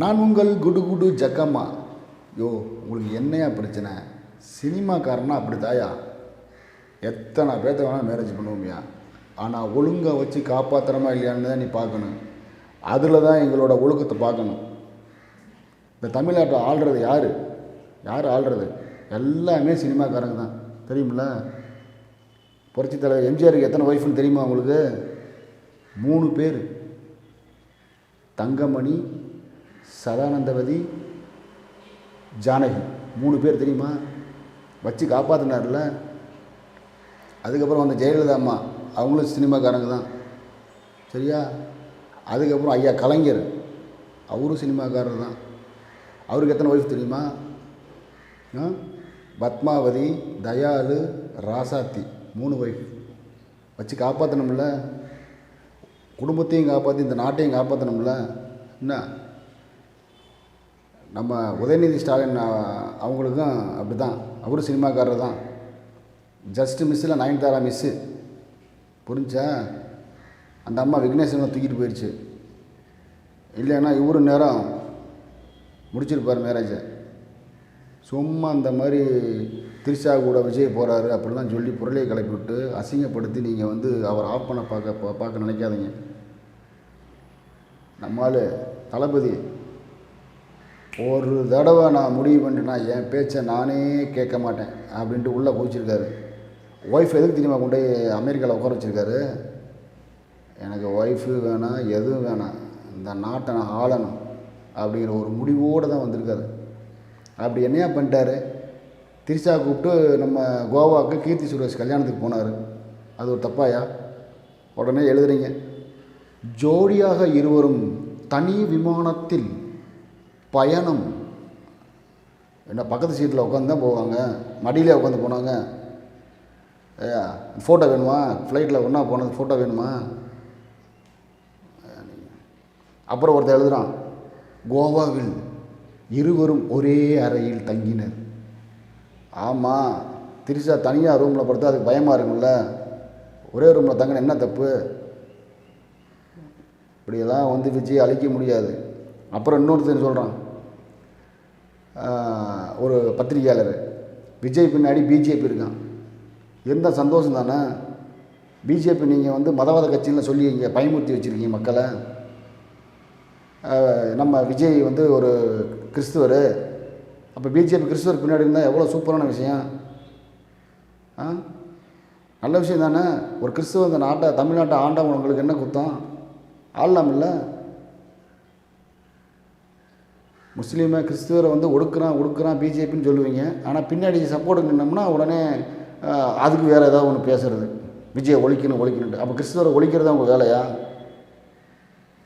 நான் உங்கள் குடு குடு ஜக்கம்மா. யோ உங்களுக்கு என்னையா பிரச்சனை? சினிமாக்காரனா அப்படி தாயா எத்தனை பேர்த்த வேணால் மேரேஜ் பண்ணுவோமியா. ஆனால் ஒழுங்காக வச்சு காப்பாற்றுறமா இல்லையான்னு தான் நீ பார்க்கணும். அதில் தான் எங்களோட ஒழுக்கத்தை பார்க்கணும். இந்த தமிழ்நாட்டை ஆள்றது யார்? யார் ஆள்றது? எல்லாமே சினிமாக்காரங்க தான். தெரியுமில்ல? புரட்சி தலைவர் எம்ஜிஆருக்கு எத்தனை ஒய்ஃப்னு தெரியுமா உங்களுக்கு? மூணு பேர். தங்கமணி சதானந்தவதி ஜானகி மூணு பேர் தெரியுமா? வச்சு காப்பாற்றினார்ல அதுக்கப்புறம் வந்த ஜெயலலிதா அம்மா அவங்களும் சினிமாக்காரங்க தான். சரியா? அதுக்கப்புறம் ஐயா கலைஞர் அவரும் சினிமாக்காரர் தான். அவருக்கு எத்தனை ஒய்ஃப் தெரியுமா? ஆ? பத்மாவதி தயாளு ராசாத்தி மூணு ஒய்ஃப் வச்சு காப்பாற்றணும்ல குடும்பத்தையும் காப்பாற்றி இந்த நாட்டையும் காப்பாற்றணும்ல என்ன? நம்ம உதயநிதி ஸ்டாலின் அவங்களுக்கும் அப்படி தான் அவரும் சினிமாக்காரர் தான். ஜஸ்ட்டு மிஸ்ஸில் நயன்தாரா மிஸ்ஸு புரிஞ்சா? அந்த அம்மா விக்னேஸ்வரனை தூக்கிட்டு போயிடுச்சு இல்லைன்னா இவரு நேரம் முடிச்சிருப்பார் மேரேஜை சும்மா அந்த மாதிரி திரிஷா கூட விஜய் போகிறாரு அப்படிலாம் சொல்லி புரளையை கிளப்பி விட்டு அசிங்கப்படுத்தி நீங்கள் வந்து அவர் ஆஃப் பண்ண பார்க்க பார்க்க நினைக்காதீங்க. நம்மால் தளபதி. ஒரு தடவை நான் முடிவு பண்ணிட்டேன்னா என் பேச்சை நானே கேட்க மாட்டேன் அப்படின்ட்டு உள்ளே குதிச்சிருக்காரு. ஒய்ஃப் எதுக்கு தெரியுமா கொண்டு போய் அமெரிக்காவில் உட்கார வச்சிருக்காரு? எனக்கு ஒய்ஃபு வேணாம் எதுவும் வேணாம். இந்த நாட்டை நான் ஆளணும் அப்படிங்கிற ஒரு முடிவோடு தான் வந்திருக்காரு. அப்படி என்னையா பண்ணிட்டாரு? திரிஷா கூப்பிட்டு நம்ம கோவாவுக்கு கீர்த்தி சுரேஷ் கல்யாணத்துக்கு போனார். அது ஒரு தப்பாயா? உடனே எழுதுறீங்க. ஜோடியாக இருவரும் தனி விமானத்தில் பயணம். என்ன பக்கத்து சீட்டில் உட்காந்து தான் போவாங்க. மடியிலே உட்காந்து போனாங்க. ஐயா ஃபோட்டோ வேணுமா? ஃப்ளைட்டில் ஒன்றா போனது ஃபோட்டோ வேணுமா? அப்புறம் ஒருத்தர் எழுதுகிறான் கோவாவில் இருவரும் ஒரே அறையில் தங்கினர். ஆமாம் திரிசா தனியாக ரூமில் படுத்தா அதுக்கு பயமாக இருக்கும்ல. ஒரே ரூமில் தங்கின என்ன தப்பு? இப்படியெல்லாம் வந்து விஜய் அழிக்க முடியாது. அப்புறம் இன்னொருத்தர் சொல்கிறான் ஒரு பத்திரிகையாளர். விஜய் பின்னாடி பிஜேபி இருக்கான். எந்த சந்தோஷம் தானே? பிஜேபி நீங்கள் வந்து மதவாத கட்சியெலாம் சொல்லி இங்கே பயமுறுத்தி வச்சுருக்கீங்க மக்களை. நம்ம விஜய் வந்து ஒரு கிறிஸ்துவர். அப்போ பிஜேபி கிறிஸ்துவர் பின்னாடி இருந்தால் எவ்வளோ சூப்பரான விஷயம்? ஆ? நல்ல விஷயம் தானே? ஒரு கிறிஸ்துவ இந்த நாட்டை தமிழ்நாட்டை ஆண்டவன் உங்களுக்கு என்ன குத்தம் ஆளலாமில்ல முஸ்லீமை கிறிஸ்துவரை வந்து ஒடுக்குறான் ஒடுக்குறான் பிஜேபின்னு சொல்லுவீங்க. ஆனால் பின்னாடி சப்போர்ட் நின்னோம்னா உடனே அதுக்கு வேறு ஏதாவது ஒன்று பேசுறது. விஜயை ஒழிக்கணும் ஒழிக்கணுன்ட்டு அப்போ கிறிஸ்துவரை ஒழிக்கிறது அவங்க வேலையா?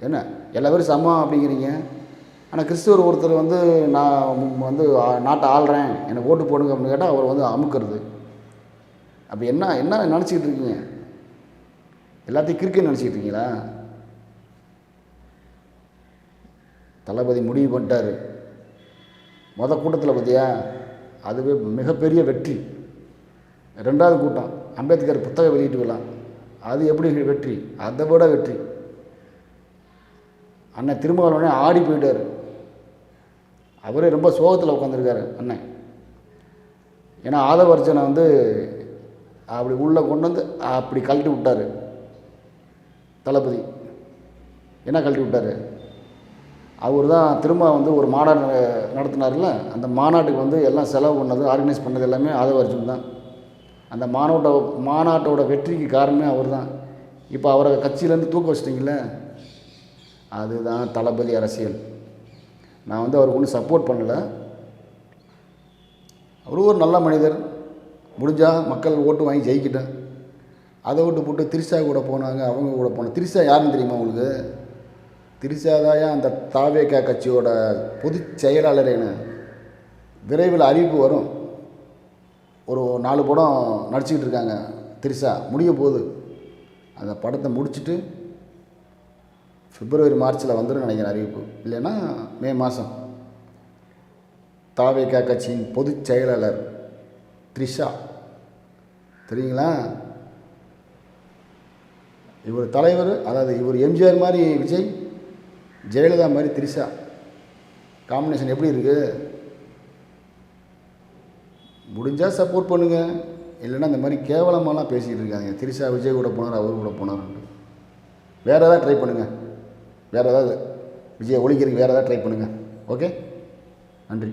என்ன? எல்லா பேரும் சமம் அப்படிங்கிறீங்க. ஆனால் கிறிஸ்துவர் ஒருத்தர் வந்து நான் வந்து நாட்டை ஆள்றேன் எனக்கு ஓட்டு போடுங்க அப்படின்னு கேட்டால் அவர் வந்து அமுக்கிறது. அப்போ என்ன என்ன நினச்சிக்கிட்டு இருக்கீங்க? எல்லாத்தையும் கிரிக்கெட் நினச்சிக்கிட்டு இருக்கீங்களா? தளபதி முடிவு பண்ணிட்டாரு. மொத கூட்டத்தில் பார்த்தியா அதுவே மிகப்பெரிய வெற்றி. ரெண்டாவது கூட்டம் அம்பேத்கர் புத்தகம் வெளியிட்டு விழா. அது எப்படி வெற்றி? அதை விட வெற்றி. அண்ணன் திருமாவளவனே ஆடி போயிட்டார். அவரே ரொம்ப சோகத்தில் உட்காந்துருக்காரு அண்ணன். ஏன்னா ஆதவர்ஜனை வந்து அப்படி உள்ளே கொண்டு வந்து அப்படி கழட்டி விட்டார் தளபதி. என்ன கழட்டி விட்டார்? அவர் தான் திரும்ப வந்து ஒரு மாநாடு நடத்தினார்ல? அந்த மாநாட்டுக்கு வந்து எல்லாம் செலவு பண்ணது ஆர்கனைஸ் பண்ணது எல்லாமே ஆதவர்ஜன் தான். அந்த மாநாட்டோ மாநாட்டோட வெற்றிக்கு காரணமே அவர் தான் இப்போ அவரை கட்சியிலேருந்து தூக்க வச்சிட்டிங்கள அதுதான் தளபதி அரசியல். நான் வந்து அவருக்கு ஒன்றும் சப்போர்ட் பண்ணலை. அவரும் ஒரு நல்ல மனிதர். முடிஞ்சால் மக்கள் ஓட்டு வாங்கி ஜெயிக்கிட்டேன் அதை விட்டு போட்டு திரிஷா கூட போனாங்க அவங்க கூட போனாங்க திரிஷா யாருன்னு தெரியுமா உங்களுக்கு? திரிஷாதாயா அந்த தாவேகா கட்சியோட பொதுச் செயலாளர் என விரைவில் அறிவிப்பு வரும். ஒரு நாலு படம் நடிச்சுக்கிட்டு இருக்காங்க திரிசா. முடிய போகுது. அந்த படத்தை முடிச்சுட்டு பிப்ரவரி மார்ச்சில் வந்துடும் நினைக்கிறேன் அறிவிப்பு. இல்லைன்னா மே மாதம் தாவேகா கட்சியின் பொதுச் செயலாளர் த்ரிஷா. தெரியுங்களா? இவர் தலைவர் அதாவது இவர் எம்ஜிஆர் மாதிரி விஜய் ஜெயலலிதா மாதிரி த்ரிஷா. காம்பினேஷன் எப்படி இருக்குது முடிஞ்சால் சப்போர்ட் பண்ணுங்கள் இல்லைன்னா இந்த மாதிரி கேவலமாலாம் பேசிக்கிட்டு இருக்காங்க திரிஷா விஜய் கூட போனார் அவர் கூட போனார். வேறு ஏதாவது ட்ரை பண்ணுங்கள் வேறு ஏதாவது விஜய் ஒழிக்கிறதுக்கு வேறு ஏதாவது ட்ரை பண்ணுங்கள் ஓகே நன்றி.